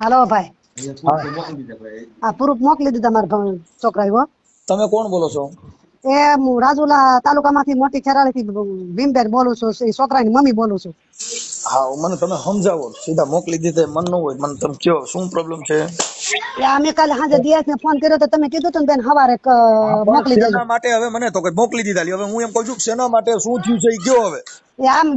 હાલો ભાઈ. આ પ્રૂફ મોકલી દીધા મારા છોકરા હો. તમે કોણ બોલો છો? એ હું રાજુલા તાલુકામાંથી મોટી ખેરાળી થી ભીમબેન બોલું છું એ છોકરાની મમ્મી બોલું છું. હા મને તમે સમજાવો. સીધા મોકલી દીધે મન ન હોય મને તમે કયો શું પ્રોબ્લેમ છે? અમે કાલે સાંજે દિયાસ ને ફોન કર્યો તો તમે કીધું તું બેન હવારે મોકલી દેજો. માટે હવે મને તો કઈ મોકલી દીધા હવે હું એમ કહું છું શેના માટે શું થયું છે એ કયો હવે? એ આમ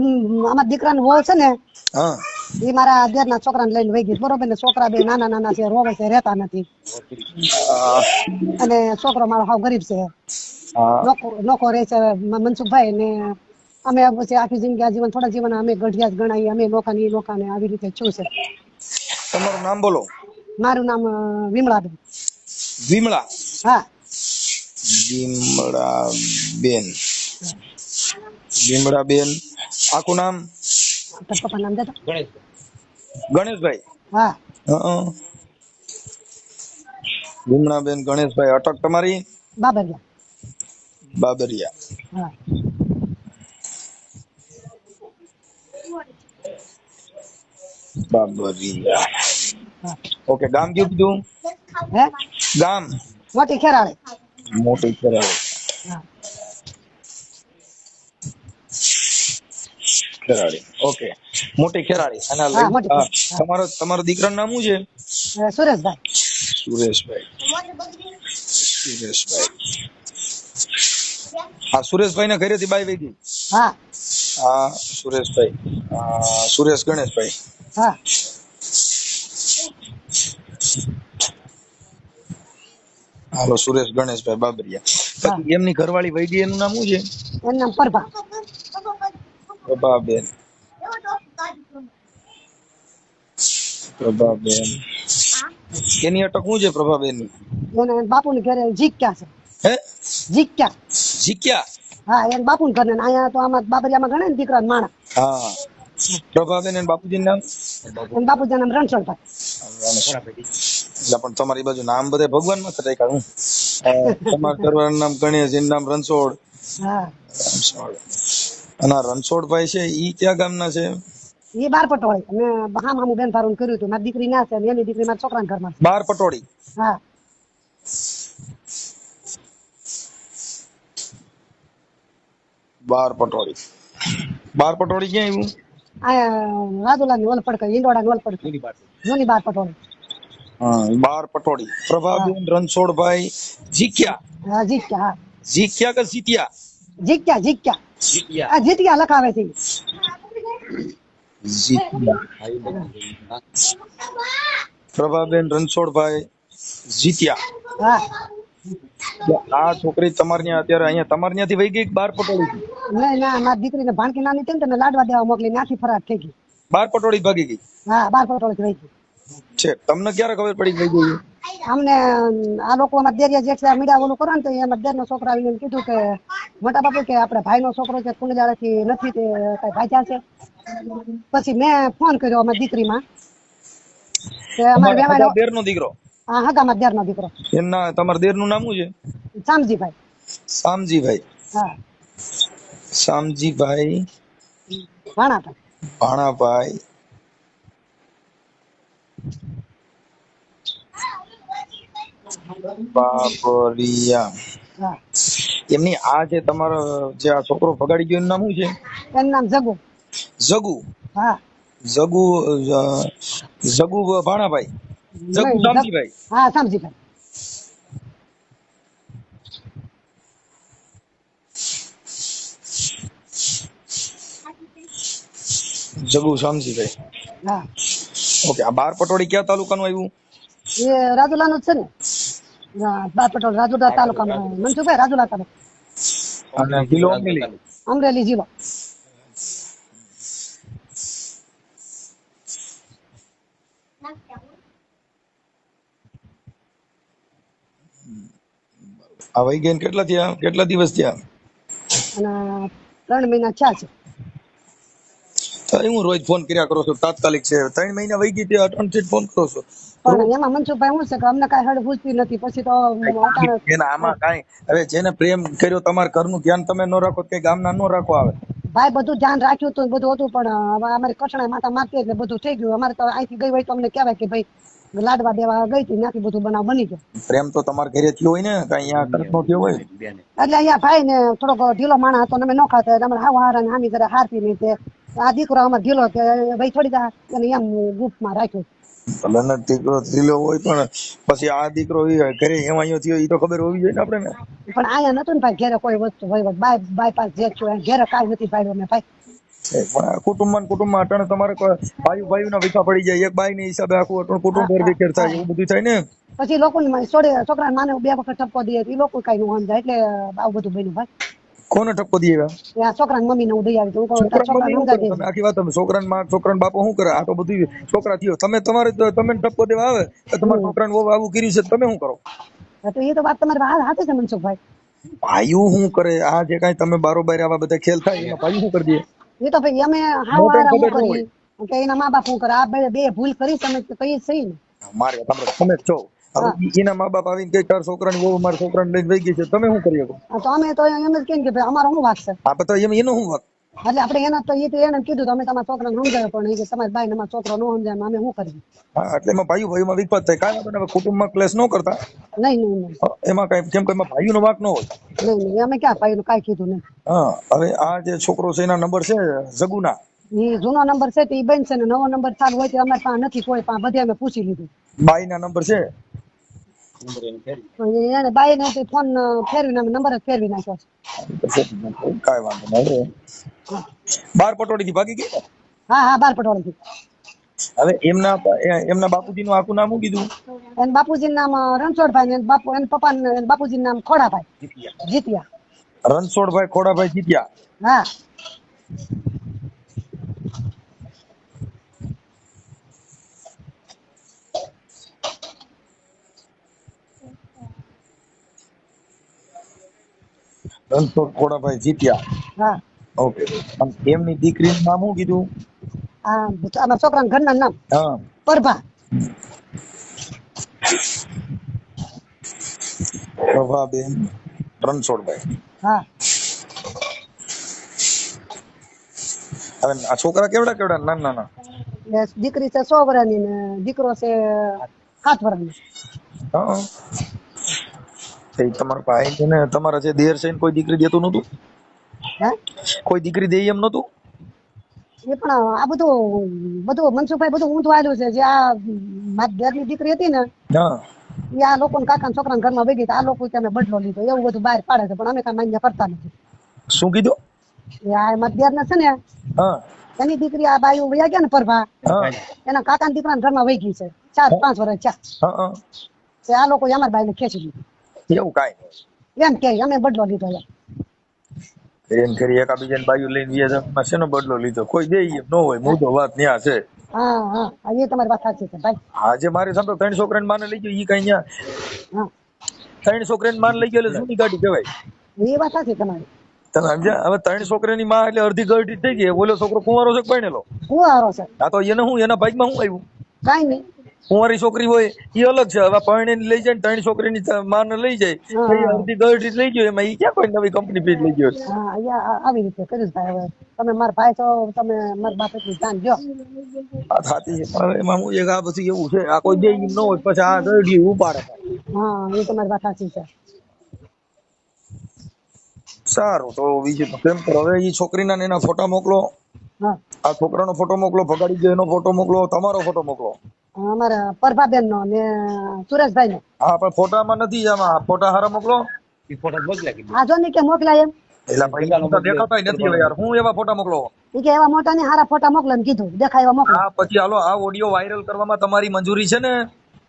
અમારા દીકરાનો વહુ છે ને હા. એ મારા દેરના છોકરાને લઈને વહી ગઈ. બરોબર ને છોકરા બે નાના નાના છે રોવે છે રહેતા નથી. અને છોકરો મારો હાવ ગરીબ છે. લોકો રહે છે મનસુખભાઈ ને અમે પછી આખી જિંદગી આજીવન થોડા જીવન અમે ગઢિયા જ ગણાઈએ અમે નોખા ને આવી રીતે છું છે. તમારું નામ બોલો. મારું નામ અ, વિમળાબેન. વિમળા? હા. વિમળા બેન વિમળા બેન આખું નામ? તારા પપ્પા નામ દેતો ગણેશભાઈ. હા. હં. વિમળા બેન ગણેશભાઈ અટક તમારી? બાબરિયા. બાબરિયા. હા. બાબરિયા. હા ઓકે ગામ કયું કીધું? હે? ગામ? મોટી ખેરાળી. મોટી ખેરાળી. ખેરાળી. ઓકે મોટી ખેરાળી. અને આ હા, લઈ- મોટી હા, ખેરાળી. તમારો તમારો દીકરાનું નામ શું છે? સુરેશભાઈ. સુરેશભાઈ. સુરેશભાઈ. હા સુરેશભાઈ ના ઘરેથી બાઈ વહી ગઈ. હા. હા સુરેશભાઈ. સુરેશ ગણેશભાઈ. હા. હાલો સુરેશ ગણેશભાઈ બાબરિયા. એમની ઘરવાળી વહી એનું નામ શું છે? એનું નામ પરભા. પ્રભાબેન. પ્રભાબેન. એની અટક શું છે પ્રભાબેનની એને બાપુની ઘરે જીક્યા છે. હે? જીક્યા. જીક્યા? હા એને ઘરે ને અહીંયા તો આમાં બાબરિયામાં ને દીકરા માણા. હા. પ્રભાબેન અને બાપુજી નામ? બાપુજી નામ રણછોડભાઈ. એટલે પણ તમારી બાજુ નામ બધે ભગવાનમાં રાખ્યા હું. તમારા કરવાનું નામ ગણેશ એનું નામ રણછોડ. અને આ રણછોડભાઈ છે ઈ ક્યાં ગામના છે? એ બાર પટોળી. મેં હામ હામું બેન ફારું કર્યું હતું. મારી દીકરી ના છે એની દીકરી મારા છોકરાના ઘરમાં બાર પટોળી? હા. બાર પટોળી. બાર પટોળી ક્યાં આવ્યું રાજુલાની ઓલ પડકે ઈંડોળાની ઓલ પડકે જૂની બાર પટોળી હા બાર પટોળી પ્રભાબેન રણછોડભાઈ જીક્યા હા જીક્યા જીક્યા કે જીત્યા જીત્યા જીત્યા આ જીત્યા લખાવે છે પ્રભાબેન રણછોડભાઈ જીત્યા હા આ છોકરી તમારે ત્યાં અત્યારે અહીંયા તમારે ત્યાંથી વહી ગઈ કે બાર પટોળી? ના ના મારી દીકરીને ભાણકી નાની હતી ને તો લાડવા દેવા મોકલી નાથી ફરાર થઈ ગઈ. બાર પટોળી ભાગી ગઈ? હા બાર પટોળી વહી ગઈ. છે તમને ક્યારે ખબર પડી વહી ગઈ અમને આ લોકો અમારા દેરિયા જેટલા મીડિયા ઓલું કરો ને તો એમાં દેરનો છોકરો આવીને કીધું કે મોટા બાપુ કે આપણે ભાઈનો છોકરો છે કુંડાળાથી નથી તે કઈ ભાઈ છે. પછી મેં ફોન કર્યો અમારી દીકરીમાં. કે અમારે દેર નો દીકરો. હા હગા મારા દેરનો દીકરો. એમના તમારા દેરનું નામ શું છે? શામજીભાઈ. શામજીભાઈ. હા. શામજીભાઈ ભાણાભાઈ. ભાણાભાઈ. બાબરિયા. એમની આ જે તમારો જે આ છોકરો ભગાડી ગયો એનું નામ શું છે? એનું નામ જગુ. જગુ? હા. જગુ જગુ ભાણાભાઈ. શામજીભાઈ હા શામજીભાઈ જગુ શામજીભાઈ હા. ઓકે આ બાર પટોળી કયા તાલુકાનું આવ્યું? એ રાજુલાનું છે ને. બાર પટોળ રાજુલા તાલુકામાં મનસુખભાઈ રાજુલા તાલુકા. અને કિલો અમરેલી અમરેલી જિલ્લો આ વહી ગયા કેટલા થયા? કેટલા દિવસ થયા? અને ત્રણ મહિના થયા છે. હું રોજ ફોન કર્યા કરો છો તાત્કાલિક છે. ત્રણ મહિના વહી ગઈ તે અટણથી ફોન કરો છો. પણ એમાં મનસુખભાઈ શું છે કે અમને કાંઈ હળ પૂછતી નથી પછી તો એના આમાં કાંઈ હવે જેને પ્રેમ કર્યો તમારા ઘરનું ધ્યાન તમે ન રાખો કે ગામના ન રાખો આવે. ભાઈ બધું ધ્યાન રાખ્યું હતું બધું હતું પણ હવે અમારે કસણા માતા મારતી એટલે બધું થઈ ગયું. અમારે તો અહીંથી ગઈ હોય તો અમને કહેવાય કે ભાઈ લાડવા દેવા ગઈ હતી નાખી બધું બનાવ બની ગયો. પ્રેમ તો તમારા ઘરે થયો હોય ને કઈ અહીંયા કલ્પનો થયો હોય? એટલે અહીંયા ભાઈ ને થોડોક ઢીલો માણસ હતો અમે ન ખાતા એટલે અમારે હાવ હારા ને હામી જરા હારતી નહીં તે. આ દીકરો અમારે ઢીલો કે ભાઈ થોડી દા અને એમ ગ્રુપમાં રાખ્યો. ભલે દીકરો ઢીલો હોય પણ પછી આ દીકરો ઘરે એમાં અહીંયા થયો એ તો ખબર હોવી જોઈએ ને આપણે ને. પણ અહીંયા નતું ને ભાઈ ઘેરે કોઈ વસ્તુ હોય બાય બાયપાસ જે છું ઘેરે કાંઈ નથી પાડ્યું અમે ભાઈ. આ કુટુંબમાં કુટુંબમાં અટણ તમારે ભાઈ ભાઈ ના વિખા પડી જાય. એક બાઈ ને હિસાબે આખું અટણ કુટુંબ વેરવિખેર થાય એવું બધું થાય ને? પછી લોકોની છોડે છોકરા માને બે વખત ઠપકો દે એ લોકો કઈ નું સમજાય. એટલે આવું બધું બન્યું ભાઈ. કોને ઠપકો દે એવા? છોકરા મમ્મી ને ઉડી આવી તમે આખી વાત તમે છોકરા માં છોકરા બાપો શું કરે? આ તો બધું છોકરા થયો. તમે તમારે તમે ઠપકો દેવા આવે તો તમારા છોકરા ને આવું કર્યું છે તમે શું કરો? તો એ તો વાત તમારી વાત હાથે છે મનસુખભાઈ. ભાઈઓ શું કરે? આ જે કાઈ તમે બારોબાર આવા બધા ખેલ થાય એમાં ભાઈઓ શું કરી દે? એ તો ભાઈ અમે હા મોટાને હારા ખબર હું ન કરી. કે એના મા બાપ શું કરે. આ બે બે ભૂલ કરી તમે તો કહીએ સહી ને મારે સાંભળો. તમે છો. એના મા બાપ આવીને કઈ તારા છોકરાની વહુ મારા છોકરાને લઈને વહી ગઈ છે. તમે શું કરી શકો તો અમે તો એમ જ કે ભાઈ અમારો શું વાક છે? આ બધા એમ એનો શું વાત એટલે આપણે એના તો એ તો એને કીધું તમે અમે તમારા છોકરાને સમજાવ્યો પણ એ કે તમારી બાઈ અમારા છોકરો ન સમજાય અમે શું કરીએ હા એટલે એમાં ભાઈઓ ભાઈઓમાં વિખવાદ થાય. કાંઈ નહીં કુટુંબમાં ક્લેશ ન કરતા. નહીં નહીં એમાં કાંઈ કેમ કે એમાં ભાઈઓનો વાંક ન હોય. નહીં નહીં અમે ક્યાં ભાઈનું કાંઈ કીધું નહીં. હા હવે આ જે છોકરો છે એના નંબર છે જગુના. એ જૂનો નંબર છે તે એ બનશે ને નવો નંબર ચાલુ હોય તો અમારે પાસે નથી કોઈ પાસે બધે અમે પૂછી લીધું. બાઈના નંબર છે. તો એને બાઈ ને ફોન ફેરવીને નંબર જ ફેરવી નાખ્યો છે. કાઈ વાંધો નહીં બાર પટોળી થી ભાગી ગઈ હા હા બાર પટોળી થી હવે એમના એમના બાપુજીનું આખું નામ શું કીધું? એન બાપુજી નામ રણછોડભાઈ ને બાપુ એન પપ્પા ને બાપુજી નામ ખોડાભાઈ. જીત્યા. રણછોડભાઈ ખોડાભાઈ જીત્યા? હા. રણછોડ ખોડાભાઈ જીત્યા. હા. ઓકે. એમની દીકરીનું નામ શું કીધું? હા અમારા છોકરાના ઘરના નામ? હા. પરભા. પ્રભાબેન રણછોડભાઈ. હા. હવે આ છોકરા કેવડા કેવડા? નાના નાના. દીકરી છે સો વર્ષની ને દીકરો છે સાત વર્ષની હા. તે તમારા ભાઈ છે ને તમારા જે દેર છે ને કોઈ દીકરી દેતું નતું હે? કોઈ દીકરી દે એમ નતું એ પણ આ બધું બધું મનસુખભાઈ બધું ઊંધું આવેલું છે. જે આ મારી દેરની દીકરી હતી ને એ આ લોકો કાકા છોકરા ઘરમાં વહી ગઈ આ લોકો અમે બદલો લીધો. એવું બધું બહાર પાડે છે પણ અમે કાંઈ માન્ય કરતા નથી. શું કીધું? એ આ મારી દેરના છે ને એની દીકરી આ બાયું વયા ગયા ને પરભા એના કાકા દીકરા ઘરમાં વહી ગઈ છે. ચાર પાંચ વર્ષ ચાર આ લોકો અમારા બાઈને ખેંચી લીધી. એવું કાંઈ નહીં. એમ કે અમે બદલો લીધો એમ એમ કરી એકાબીજાને બાજુ લઈને છે શેનો બદલો લીધો? કોઈ દે એમ ન હોય મુદ્દો વાત ન્યા છે. હા હા એ તમારી વાત સાચી છે ભાઈ. આજે મારી સામે ત્રણ છોકરાને માને લઈ ગયો ઈ કઈ ન્યા. ત્રણ છોકરાને માન લઈ ગયો એટલે જૂની ગાડી કહેવાય. એ વાત સાચી તમારી. તમે સમજ્યા? હવે ત્રણ છોકરાની માં એટલે અડધી ગરડી થઈ ગઈ. ઓલો છોકરો કુંવારો છે કે પરણેલો? હારો છે. આ તો એને હું એના ભાગમાં હું આવ્યું? કઈ નહીં. કુંવારી છોકરી હોય એ અલગ છે. હવે પરણી લઈ જાય ને ત્રણ છોકરીની માને લઈ જાય. અડધી ગરડી લઈ ગયો એમાં એ ક્યાં કોઈ નવી કંપની પેજ લઈ ગયો? હા આવી રીતે કર્યું ભાઈ હવે. તમે મારા ભાઈ છો તમે મારા બાપ એટલું ધ્યાન જો આ થાતી એમાં હું એક આ બધું એવું છે આ કોઈ દે ન હોય પછી આ ગરડી ઉપાડે. હા એ તમારી વાત સાચી છે. સારું તો બીજું તો કેમ હવે એ છોકરીના ને એના ફોટા મોકલો. હા. આ છોકરાનો ફોટો મોકલો ભગાડી ગયો એનો ફોટો મોકલો તમારો ફોટો મોકલો. અમારા પરભાબેન નો ને સુરેશભાઈ નો હા પણ ફોટામાં નથી આમાં ફોટા હારા મોકલો. આ જો ને કે મોકલા એમ? એલા ભાઈ ફોટા દેખાતા નથી યાર. હું એવા ફોટા મોકલો? એ કે એવા મોટા ને હારા ફોટા મોકલો એમ કીધું. દેખાય એવા મોકલો. હા પછી હાલો આ ઓડિયો વાયરલ કરવામાં તમારી મંજૂરી છે ને?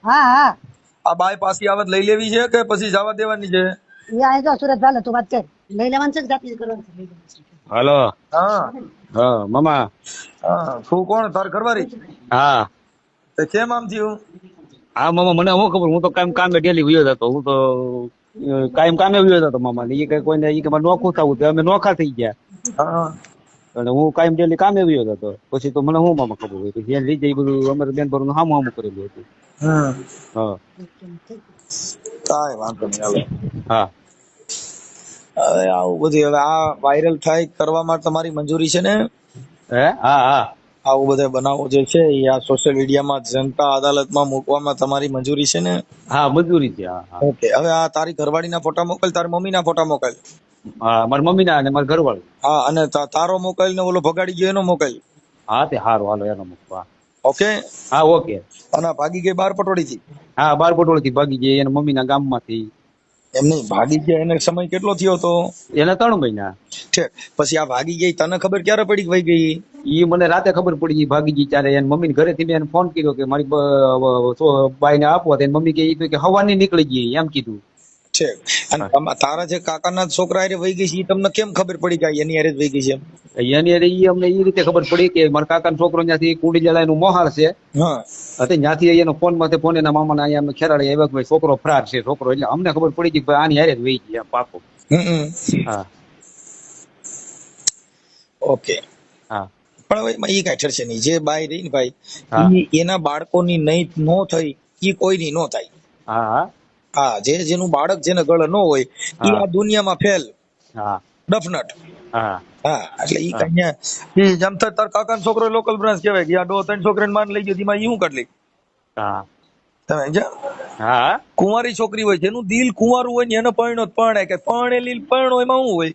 હા હા. આ બાય પાસી આવત લઈ લેવી છે કે પછી જવા દેવાની છે? એ આ જો સુરેશભાઈ તું વાત કર. લઈ લેવાનું છે કે જાતે કરવાનું છે? હાલો. હા. હા મામા હા તું કોણ? તાર ઘરવારી હા. તે કેમ આમ થયું? હા મામા મને હું ખબર હું તો કાયમ કામે ડેલી વયો જતો. હું તો કાયમ કામે વયો જતો મામા. ને એ કઈ કોઈને એ કે નોખું થવું તો અમે નોખા થઈ ગયા. અને હું કાયમ ડેલી કામે વયો જતો. પછી તો મને હું મામા ખબર હોય? પછી એને એ બધું અમારે બેન ભરનું હામું હામું કરેલું હતું. હા. કાંઈ વાંધો નહીં હાલો. હા. હવે આવું બધું હવે આ વાયરલ થાય કરવા માટે તમારી મંજૂરી છે ને? હે? હા હા. આવું બધા બનાવો જે છે એ આ સોશિયલ મીડિયામાં જનતા અદાલતમાં મૂકવામાં તમારી મંજૂરી છે ને? હા મજૂરી છે હા ઓકે હવે આ તારી ઘરવાળીના ફોટા મોકલ તારી મમ્મીના ફોટા મોકલ. હા મારી મમ્મીના અને મારા ઘરવાળી હા અને તારો મોકલ ને ઓલો ભગાડી ગયો એનો મોકલ. હા તે હારો હાલો એનો મોકલ ઓકે? હા ઓકે. અને ભાગી ગઈ બાર પટોળી થી હા બાર પટોળી થી ભાગી ગઈ એના મમ્મી ના ગામમાંથી એમ નહીં ભાગી ગયા એને સમય કેટલો થયો તો? એના ત્રણ મહિના. ઠીક પછી આ ભાગી ગઈ તને ખબર ક્યારે પડી ભાઈ ગઈ? ઈ મને રાતે ખબર પડી ગઈ ભાગી ગઈ ત્યારે એની મમ્મી ઘરેથી મેં એને ફોન કર્યો કે મારી બાઈ ને આપવો તો એની મમ્મી કે ઈ તો કે હવાની નીકળી ગઈ એમ કીધું. ઠીક અને તારા જે કાકાના છોકરા હારે વહી ગઈ છે એ તમને કેમ ખબર પડી કે એની હારે જ વહી ગઈ છે એની હારે ઈ અમને એ રીતે ખબર પડી કે મારા કાકાનો છોકરો ત્યાંથી કુંડી જલા નું મોહાર છે. હા. ત્યાંથી એનો ફોનમાંથી ફોન એના મામાના અહીંયા અમે ખેરાડે આવ્યા કે છોકરો ફરાર છે છોકરો એટલે અમને ખબર પડી કે ભાઈ આની હારે જ વહી ગઈ પાકો. હા. ઓકે. હા. પણ હવે ઈ કાંઈ ઠરશે નહીં. જે બાઈ રહી ને ભાઈ એના બાળકોની નહીં નો થઈ એ કોઈની નો થાય. હા. હા જે જેનું બાળક જેને ગળે ન હોય એ આ દુનિયામાં ફેલ. હા. ડફનટ. હા. હા એટલે ઈ કઈ ઈ જેમ તાર કાકાનો છોકરો લોકલ બ્રાન્ચ કહેવાય કે આ ડો ત્રણ છોકરાને માન લઈ ગયો ઈ હું કાઢલી હા. તમે હા. કુંવારી છોકરી હોય જેનું દિલ કુંવારું હોય ને એને પરણો જ પરણે કે પરણેલી પરણો એમાં શું હોય?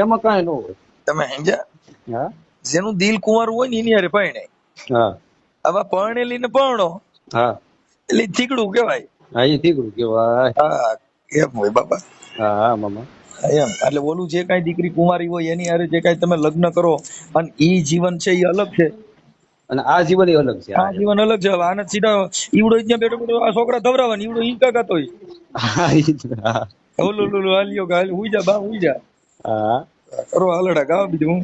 એમાં કાંઈ ન હોય. તમે સમજ્યા? હા. જેનું દિલ કુંવારું હોય ને એની હારે પરણે. હા. હવે પરણેલી ને પરણો. હા. એટલે ઈ કેવાય કહેવાય. હા એ ઠીક કેવાય હા એમ હોય બાપા હા હા મામા. એમ. એટલે ઓલું જે કાંઈ દીકરી કુંવારી હોય એની હારે જે કાંઈ તમે લગ્ન કરો અને ઈ જીવન છે ઈ અલગ છે. અને આ જીવન એ અલગ છે આ જીવન અલગ છે. હવે આને સીધા ઈવડો ત્યાં બેઠો બેઠો આ છોકરા ધવરાવા ઈવડો ઈ કાકા તોય ઓલું ઓલું હાલ્યો હાલ હુઈ જા બા હુઈ જા. હા. કરો હાલડા ગાવ બીજું.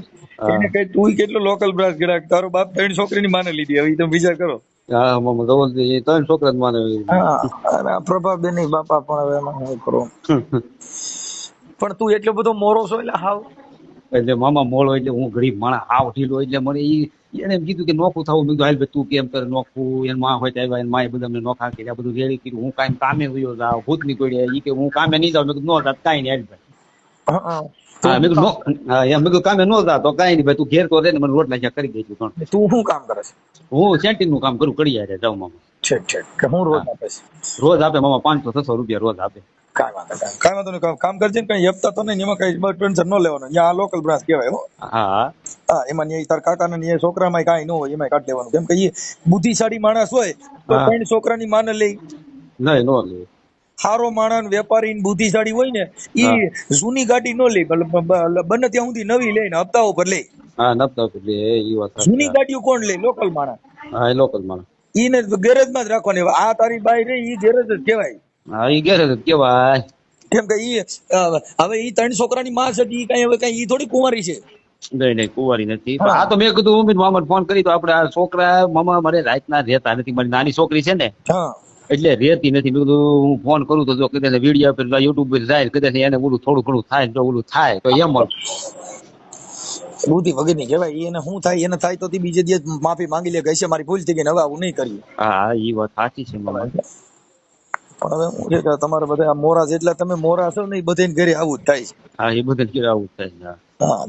એને કઈ તું કેટલો લોકલ બ્રાસ ગડાક તારો બાપ ત્રણ છોકરીની માને લીધી. હવે તમે વિચાર કરો. ત્રણ છોકરા જ માને પ્રભાબેન બાપા પણ હવે એમાં શું કરો. પણ તું એટલો બધો મોરો છો એટલે હાવ. એટલે મામા મોળો એટલે હું ગરીબ માણસ હાવ ઢીલો એટલે મને ઈ એને એમ કીધું કે નોખું થવું. મેં કીધું હાલ ભાઈ તું કેમ કરે નોખું? એનમાં હોય ત્યાં એન માએ બધા અમને નોખા કર્યા બધું રેડી કર્યું. હું કાંઈ કામે વયો જાવ ભૂત નીકળ્યા. ઈ કે હું કામે નહીં જાઉં. મેં કીધું નો જાત કાંઈ નહીં હાલ ભાઈ. હા, હા મેં કીધું નો હા એમ મેં કીધું કામે નો જા તો કાંઈ નહીં તું ઘેર તો રે મને રોટલા જ્યાં કરી દેજો ત્રણ તું શું કામ કરે છે? હું સેન્ટિંગનું કામ કરું કરી યારે જાઉં મામા ઠીક ઠીક કે હું રોજ આપે છે? રોજ આપે મામા પાંચસો છસો રૂપિયા રોજ આપે. કાંઈ વાંધો નહીં કાંઈ વાંધો નહીં કામ- કરજે ને કઈ હપ્તા તો નહીં એમાં કઈ ટેન્શન ન લેવાનું. અહીંયા લોકલ બ્રાન્ચ કહેવાય હો. હા. હા એમાં ન્યાય તાર કાકાને ન્યાય છોકરામાં કાંઈ ન હોય એમાં કાઢ લેવાનું. કેમ કે બુદ્ધિશાળી માણસ હોય તો. ત્રણ છોકરાની માને લઈ નહીં નો લે. હારો માણસ વેપારી બુદ્ધિશાળી હોય ને એ જૂની ગાડી ન લે બને ત્યાં સુધી નવી લઈને હપ્તા ઉપર લે. હા એ વાત જૂની ગાડીઓ કોણ લે? લોકલ માણસ. હા એ લોકલ માણસ. ઈને ગેરેજમાં જ રાખવાની. આ તારી બાઈ રહી ઈ ગેરેજ જ કહેવાય. હા એ ગેરેજ જ કેવાય કેમ કે ઈ હવે ઈ ત્રણ છોકરાની માં છે ઈ કઈ હવે કઈ ઈ થોડી કુંવારી છે? નહીં નહીં કુંવારી નથી. પણ આ તો મેં કીધું હું મામા ફોન કરી તો આપણે આ છોકરા મામા મારે રાતના રહેતા નથી. મારી નાની છોકરી છે ને હા. એટલે રહેતી નથી. મેં કીધું હું ફોન કરું તો જો કદાચ વીડિયો પર યુટ્યુબ પર જાય કદાચ એને ઓલું થોડું ઘણું થાય જો ઓલું થાય તો એમ બુદ્ધિ વગરની કહેવાય એને શું થાય? એને થાય તો બીજે દિવસ માફી માંગી લે કે મારી ભૂલ થઈ ગઈ ને હવે આવું નહીં કરીએ. હા એ વાત સાચી છે મને પણ હવે હું છે તમારે બધા મોરા જેટલા તમે મોરા છો ને એ બધાને ઘરે આવું જ થાય છે. હા એ બધું ઘરે આવું જ થાય છે. હા.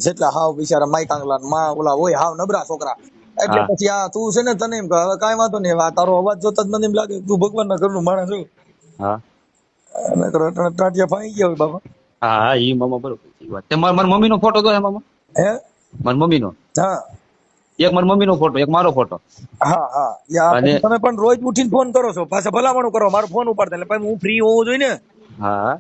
જેટલા હાવ બિચારા માઈક કાંગલા ને માં ઓલા હોય હાવ નબરા છોકરા. એટલે પછી આ તું છે ને તને એમ હવે કાંઈ વાંધો નહીં આ તારો અવાજ જોતા જ મને એમ લાગે તું ભગવાન ના ઘરનું માણસ છું હા. અટાણે ટાંટિયા ફાઈ ગયા હોય બાબા હા હા ઈ મામા બરોબર ઈ વાત. તે માર મમ્મી નો ફોટો તો હે મામા? હે? માર મમ્મી નો હા. એક મારા મમ્મીનો ફોટો એક મારો ફોટો. હા હા. તમે પણ રોજ ઉઠીને ફોન કરો છો પાછા ભલામણું કરો મારો ફોન ઉપાડતા એટલે પછી હું ફ્રી હોવું જોઈએ ને. હા.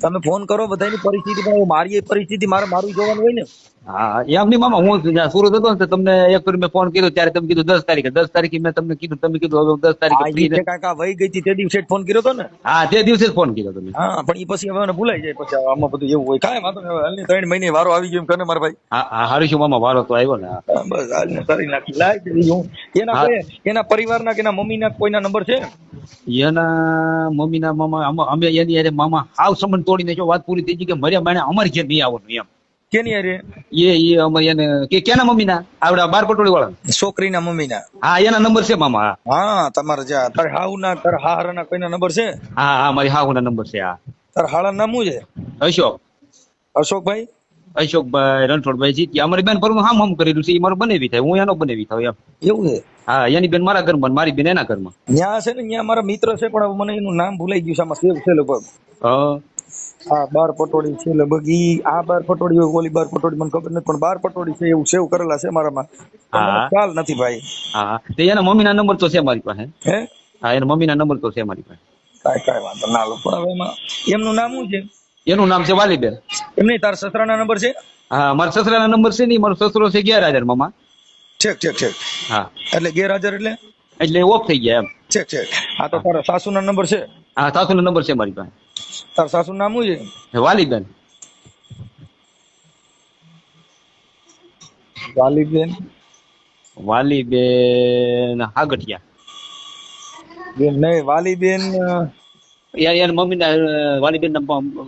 તમે ફોન કરો બધાની પરિસ્થિતિ પણ મારી પરિસ્થિતિ મારે મારું જોવાનું હોય ને. હા એમ નહીં મામા હું જ્યાં સુરત હતો ને તમને એક વાર મેં ફોન કર્યો ત્યારે તમે કીધું દસ તારીખે દસ તારીખે મેં તમને કીધું તમે કીધું હવે દસ તારીખે કાકા વહી ગઈ હતી તે દિવસે ફોન કર્યો હતો ને? હા તે દિવસે જ ફોન કર્યો તમે હા પણ એ પછી હવે ભૂલાઈ જાય પછી આમાં બધું એવું હોય. કાંઈ વાંધો નહીં હાલની ત્રણ મહિને વારો આવી ગયો એમ કરે મારા ભાઈ. હા હારું છું મામા વારો તો આવ્યો ને બસ હાલને તારી નાખી. લાય દીધી હું. એના એના પરિવારના કે એના મમ્મીના કોઈના નંબર છે? એના મમ્મીના મામા અમે- અમે એની અરે મામા હાવ સંબંધ તોડીને જો વાત પૂરી થઈ ગઈ કે મર્યા માણે અમારી ઘેર નહીં આવવાનું એમ. કેની હારે? એ એ અમે એને કે કેના મમ્મીના? આવડા બાર પટોળી વાળા. છોકરીના મમ્મીના. હા એના નંબર છે મામા હા. તમારે જે તાર જ્યાં ના તાર હાર ના કોઈના નંબર છે? હા હા મારી હાહુના નંબર છે હા. તાર હાળા નામ શું છે? અશોક. અશોકભાઈ? અશોકભાઈ રણછોડભાઈ જીત્યા અમારી બેન પરનું હામ હામ કરેલું છે. એ મારું બનેવી થાય. હું એનો બનેવી થાય એમ. એવું છે? હા એની બેન મારા ઘરમાં મારી બેન એના ઘરમાં. ન્યા છે ને ન્યા મારા મિત્ર છે પણ મને એનું નામ ભૂલાઈ ગયું છે. આમાં સેવ છે લગભગ. હા. આ બાર પટોળી છે લગભગ ઈ આ બાર પટોળી હોય ઓલી બાર પટોળી મને ખબર નથી પણ બાર પટોળી છે એવું સેવ કરેલા છે મારામાં. ખ્યાલ નથી ભાઈ. હા તે એના મમ્મીના નંબર તો છે મારી પાસે. હે? હા એના મમ્મીના નંબર તો છે મારી પાસે. કાઈ કાઈ વાંધો ના લો પણ હવે એમાં એમનું નામ શું છે? એનું નામ છે વાલીબેન. એમ તાર સસરાના નંબર છે? હા મારા સસરાના નંબર છે નહીં મારો સસરો છે ગેરહાજર હજાર મામા. ઠીક ઠીક ઠીક. હા. એટલે ગેરહાજર એટલે? એટલે ઓફ થઈ ગયા એમ. ઠીક ઠીક. આ તો તારા સાસુના નંબર છે? હા સાસુનો નંબર છે મારી પાસે. તારા સાસુ નામ શું છે? વાલીબેન. વાલીબેન? વાલીબેન હાગઠિયા. બેન નહીં વાલીબેન અ, યાર યાર મમ્મી ના વાલીબેન ના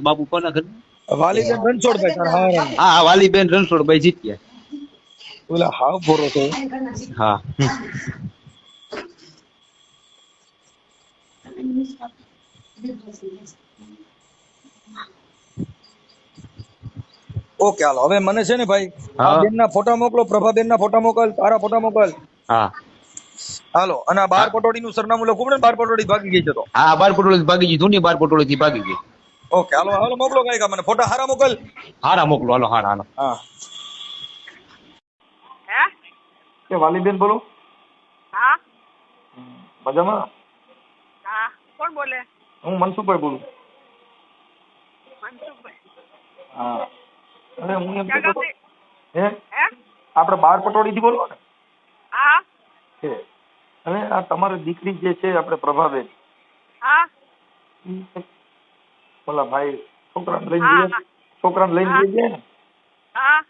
બાપુ કોના ઘર? વાલીબેન રણછોડભાઈ તાર. હા હા વાલીબેન રણછોડભાઈ જીત્યા. ઓલા હાવ ભોરો છે. હા. ઓકે હાલો. હવે મને છે ને ભાઈ. બેનના ફોટા મોકલો પ્રભાબેન ના ફોટા મોકલ તારા ફોટા મોકલ. હા. હાલો અને આ બાર પટોળી નું સરનામું લખવું પડે ને? બાર પટોળી ભાગી ગઈ છે તો. હા બાર પટોળી ભાગી ગઈ. જૂની બાર પટોળી થી ભાગી ગઈ. ઓકે હાલો હાલો મોકલો કઈ મને. ફોટા હારા મોકલ. હારા મોકલો હાલો હારા હાલો. હા. હે? કે વાલીબેન બોલો. હા. મજામાં? હા. કોણ બોલે? હું મનસુખભાઈ બોલું. મનસુખભાઈ. હા. અરે હું એમ કહેતો હે? આપણે બાર પટોળીથી બોલો ને. હા. છે હવે આ તમારી દીકરી જે છે આપણે પ્રભાબેન. હા. ઓલા ભાઈ છોકરાને લઈને ગયા. છોકરાને લઈને. ગયા ને. હા.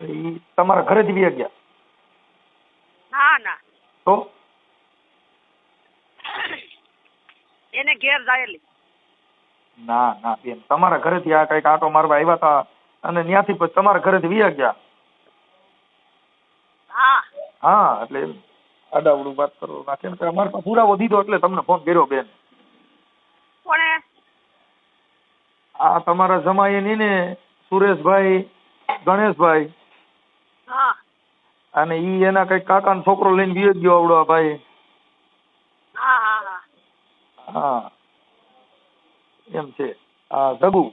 એ તમારા ઘરેથી બી ગયા. ના ના. તો? એને ઘેર જાયેલી. ના ના બેન. તમારા ઘરેથી આ કંઈક આટો મારવા આવ્યા હતા અને ત્યાંથી પછી તમારા ઘરેથી વિયા ગયા. હા. હા એટલે આડાવડું વાત કરો. ના ને અમારે પાસે પુરાવો દીધો એટલે તમને ફોન કર્યો બેન. કોણે? આ તમારા જમાઈ ની ને સુરેશભાઈ ગણેશભાઈ. હા. અને ઈ એના કઈ કાકાનો છોકરો લઈને વિયો ગયો આવડો આ ભાઈ. હા. એમ છે. આ જગુ.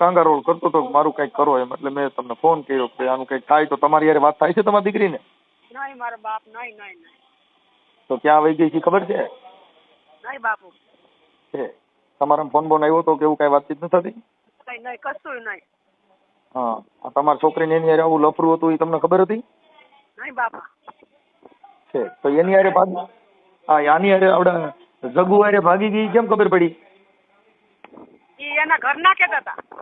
કાંગારોળ કરતો તો મારું કંઈક કરો એમ. એટલે મેં તમને ફોન કર્યો કે આનું કંઈક થાય તો તમારી યારે વાત થાય છે તમારી દીકરીને? નહીં મારા બાપ નહીં નહીં નહીં. તો ક્યાં વહી ગઈ છે ખબર છે? નહીં બાપુ. છે. તમારા ફોન બોન આવ્યો તો કે એવું કઈ વાતચીત નથી થતી? કઈ નહીં કશું નહીં. હા તમારી છોકરીને એની યારે આવું લફરું હતું એ તમને ખબર હતી? નહીં બાપા. છે. તો એની યારે ભાગી હા આની યારે આવડા જગુ યારે ભાગી ગઈ કેમ ખબર પડી? એના ઘરના કેતા હતા.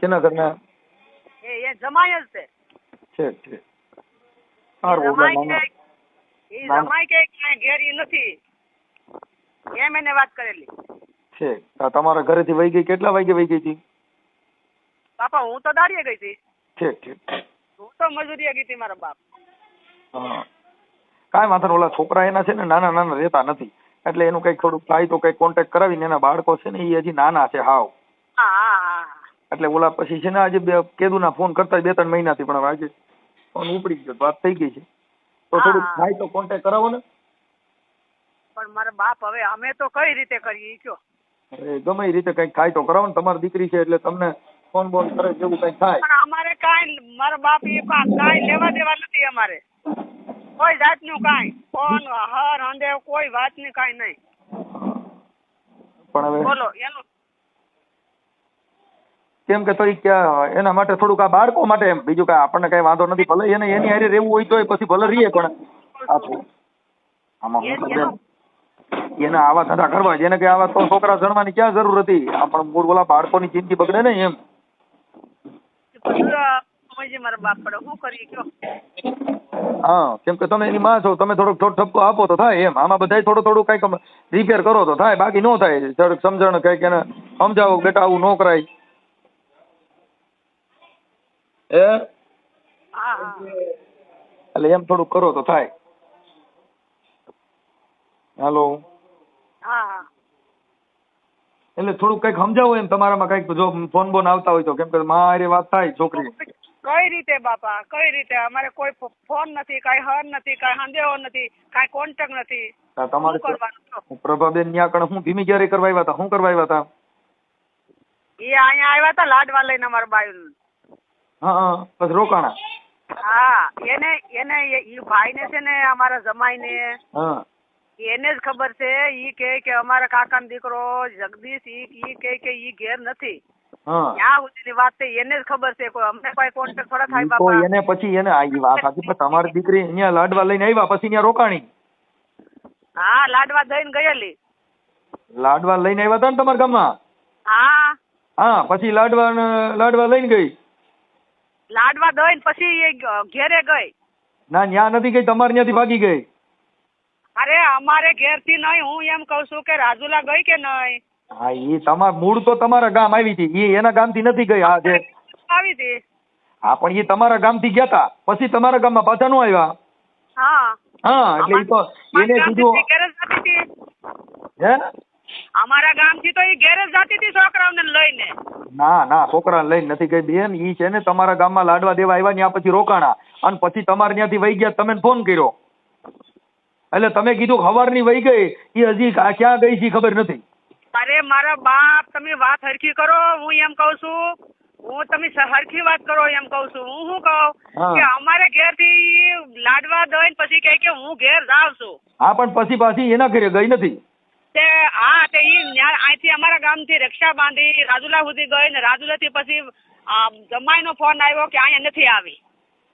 કેના ઘરના? એ એ જમાય જ છે. છે છે. સારું ઓલા જમાય એ જમાય કે કાંઈ ઘેર નથી. એમ એને વાત કરેલી. છે. તમારા ઘરેથી વહી ગઈ? કેટલા વાગે વહી ગઈ હતી? બાપા હું તો દાડીએ ગઈ હતી. હું તો મજૂરીએ ગઈ હતી મારા બાપ. હા. કાંઈ વાંધો ઓલા છોકરા એના છે ને નાના નાના રહેતા નથી. એટલે એનું કઈ થોડુંક થાય તો કઈ કોન્ટેક્ટ કરાવીને એના બાળકો છે ને એ હજી નાના છે હાવ. હા એટલે ઓલા પછી છે ને આજે બે કેદુના ફોન કરતા બે ત્રણ મહિનાથી પણ હવે આજે ફોન ઉપડી ગયો વાત થઈ ગઈ છે. તો થોડુંક થાય તો કોન્ટેક્ટ કરાવો ને. પણ મારા બાપ હવે અમે તો કઈ રીતે કરીએ કયો? અરે ગમે એ રીતે કંઈક થાય તો કરાવો ને તમારી દીકરી છે એટલે તમને ફોન બોન કરે જેવું કંઈક થાય. પણ અમારે કાઈ મારા બાપ એ કાઈ લેવા દેવા નથી અમારે. કોઈ જાતનું કાઈ ફોન હર હંદે કોઈ વાતની કાંઈ નહીં. પણ હવે બોલો એનું કેમ કે ક્યાં એના માટે થોડુંક આ બાળકો માટે એમ. બીજું કાંઈ આપણને કઈ વાંધો નથી. ભલે એને એની હારે રહેવું હોય તો પછી ભલે રહીએ પણ એને આવા ધંધા કરવા. જેને કે આવા તો છોકરા જણવાની ક્યાં જરૂર હતી? આપણ મૂળ બોલા બાળકોની જિંદગી બગડે ને એમ. બધું, હા કેમ કે તમે એની માં છો તમે થોડોક થોડો ઠપકો આપો તો થાય એમ. આમાં બધાય થોડું થોડું કંઈક રિપેર કરો તો થાય. બાકી નો થાય. થોડુંક સમજણ કંઈક એને સમજાવો બેટા આવું નો કરાય. હા? એટલે એમ થોડું કરો તો થાય. હાલો. એટલે થોડુંક કંઈક સમજાવો એમ તમારામાં કંઈક જો ફોન બોન આવતા હોય તો. કેમ કે મારી વાત થાય છોકરી. કઈ રીતે બાપા? કઈ રીતે? અમારે કોઈ ફોન નથી કઈ હર નથી કઈ સંદેહો નથી કઈ કોન્ટેક્ટ નથી. તમારે? પ્રભાબેન ન્યા કણ હું ધીમી ક્યારે કરવા આવ્યા હતા? શું કરવા આવ્યા હતા? એ અહીંયા આવ્યા હતા લાડવા લઈને અમારા બાયું હા રોકાણા. હા એને એને ભાઈ ને છે ને અમારા જમાઈ ને હા. એને જ ખબર છે ઈ કે કે અમારા કાકા દીકરો જગદીશ ઈ ઈ કે કે ઈ ઘેર નથી. ત્યાં સુધીની વાત છે એને જ ખબર છે કોઈ અમને કોઈ કોન્ટેક્ટ થોડા થાય બાપા. એને પછી એને આ વાત સાચી પણ તમારી દીકરી અહીંયા લાડવા લઈને આવ્યા પછી ત્યાં રોકાણી. હા લાડવા દઈને ગયેલી. લાડવા લઈને આવ્યા હતા ને તમારા ગામમાં? હા. હા પછી લાડવા લાડવા લઈને ગઈ. લાડવા દઈને પછી એ ઘેરે ગઈ. ના ન્યા નથી ગઈ તમારે ત્યાંથી ભાગી ગઈ. અરે અમારે ઘેરથી નહીં હું એમ કઉ છું કે રાજુલા ગઈ કે નહીં? હા એ તમાર મૂળ તો તમારા ગામ આવી હતી. એ એના ગામથી નથી ગઈ હા જે આવી હતી. હા પણ એ તમારા ગામથી ગયા તા. પછી તમારા ગામમાં પાછા નો આવ્યા. હા. હા એટલે એ તો એને કીધું હતી હે? અમારા ગામથી તો એ ગેરેજ જતી હતી છોકરાઓને લઈને. ના ના છોકરાને લઈને નથી ગઈ બેન. ઈ છે ને તમારા ગામમાં લાડવા દેવા આવ્યા ત્યાં પછી રોકાણા. અને પછી તમારે ત્યાંથી વહી ગયા તમે ફોન કર્યો. એટલે તમે કીધું ખબરની વહી ગઈ. એ હજી ક્યાં ગઈ છે ખબર નથી. અરે મારા બાપ તમે વાત હરખી કરો. હું એમ કઉ છું હું તમે સરખી વાત કરો એમ કઉ છું. હું શું કહું? કે અમારે ઘેરથી લાડવા દઈ પછી કહે કે હું ઘેર જાઉં છું. હા પણ પછી પાછી એના ઘરે ગઈ નથી. તે હા તે ઈ ન્યા- અહીંથી અમારા ગામથી રક્ષા બાંધી રાજુલા સુધી ગઈ ને રાજુલા થી પછી જમાઈનો ફોન આવ્યો કે અહીંયા નથી આવી.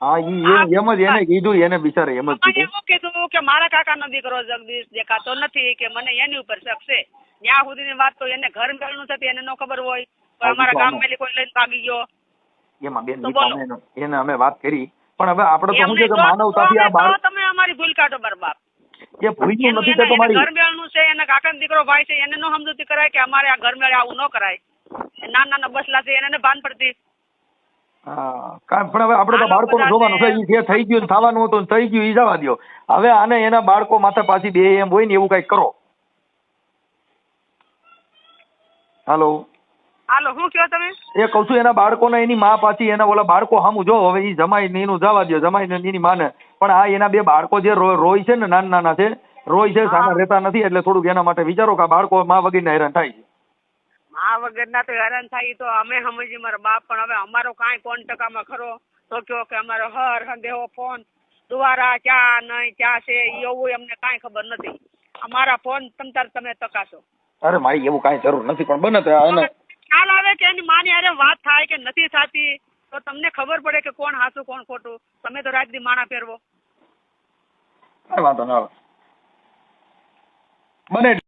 હા ઈ એમ જ એને કીધું એને બિચારે એમ જ કીધું. એવું કીધું કે મારા કાકાનો દીકરો જગદીશ દેખાતો નથી કે મને એની ઉપર શક છે ત્યાં સુધીની વાત તો એને ઘર મેળનું છે એને ન ખબર હોય. તો અમારા ગામ મેલી કોઈ લઈને ભાગી ગયો. એમાં બેન એને અમે વાત કરી. પણ હવે આપણે તો શું છે કે માનવતાથી આ બાળક તમે અમારી ભૂલ કાઢો બરબાદ. એ ભૂલ્યું નથી કે તમારી ઘર મેળનું છે એના કાકાનો દીકરો ભાઈ છે એને નો સમજૂતી કરાય કે અમારે આ ઘર મેળે આવું ન કરાય. નાના નાના બસલા છે એને ભાન પડતી. હા પણ હવે આપણે તો બાળકોનું જોવાનું છે. જે થઈ ગયું થવાનું હતું થઈ ગયું એ જવા દો હવે આને એના બાળકો માથે પાછી બે એમ હોય ને એવું કંઈક કરો. હાલો. હાલો શું કહો તમે? એ કહું છું એના બાળકોને એની માં પાછી એના ઓલા બાળકો સામું જો હવે એ જમાઈ ને એનું જવા દો જમાઈ ને એની માને. પણ આ એના બે બાળકો જે રોય છે ને નાના નાના છે રોય છે સામે રહેતા નથી એટલે થોડુંક એના માટે વિચારો કે આ બાળકો માં વગર હેરાન થાય છે. આ વગરના તો હેરાન થાય તો અમે સમજી મારા બાપ પણ હવે અમારો કાંઈ કોણ ટકામાં ખરો? તો કયો કે અમારો હર હંદેવો ફોન દ્વારા ક્યાં નહીં ચા છે? એવું અમને કાંઈ ખબર નથી. અમારા ફોન તમ તાર તમે તકાશો અરે મારી એવું કાંઈ જરૂર નથી પણ બને તો ખ્યાલ આવે કે એની માની અરે વાત થાય કે નથી થતી તો તમને ખબર પડે કે કોણ હાચું કોણ ખોટું. તમે તો રાત દી માણા ફેરવો કાંઈ વાંધો ના આવે. બને